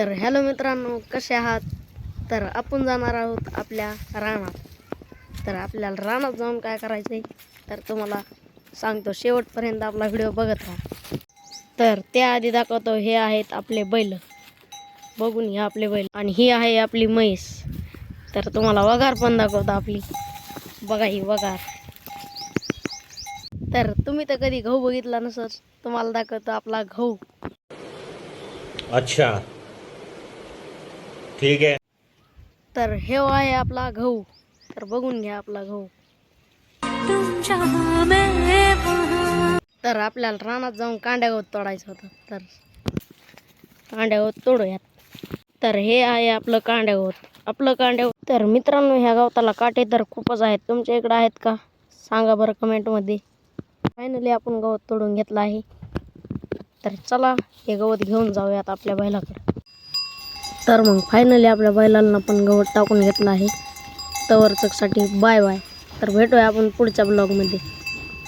तर हॅलो मित्रांनो कसे आहात? तर आपण जाणार आहोत आपल्या रानात. तर आपल्याला रानात जाऊन काय करायचं आहे तर तुम्हाला सांगतो शेवटपर्यंत आपला व्हिडिओ बघत राहा. तर त्याआधी दाखवतो हे आहेत आपले बैल. बघून हे आपले बैल. आणि ही आहे आपली म्हैस. तर तुम्हाला वगार पण दाखवतो आपली. बघा ही वगार. तर तुम्ही तर कधी गहू बघितला नसत तुम्हाला दाखवतो आपला गहू. अच्छा. ठीक है तर हे आहे आपला गहू तर बघून घ्या आपला गहू तर आपल्याला रानात जाऊन कांड्या गवत तोडायचं होतं. तर कांड्या गवत तोडूयात. तर हे आहे आपलं कांड्या गवत. आपलं कांड्या गवत. तर मित्रांनो ह्या गवताला काटे तर खूपच आहेत. तुमच्या इकडं आहेत का? सांगा बरं कमेंटमध्ये फायनली आपण गवत तोडून घेतलं आहे. तर चला हे गवत घेऊन जाऊयात आपल्या बैलाकडे. तर मग फायनली आपल्या बैलांना पण गवत टाकून घेतलं आहे. तवरचकसाठी बाय बाय तर भेटूया आपण पुढच्या ब्लॉगमध्ये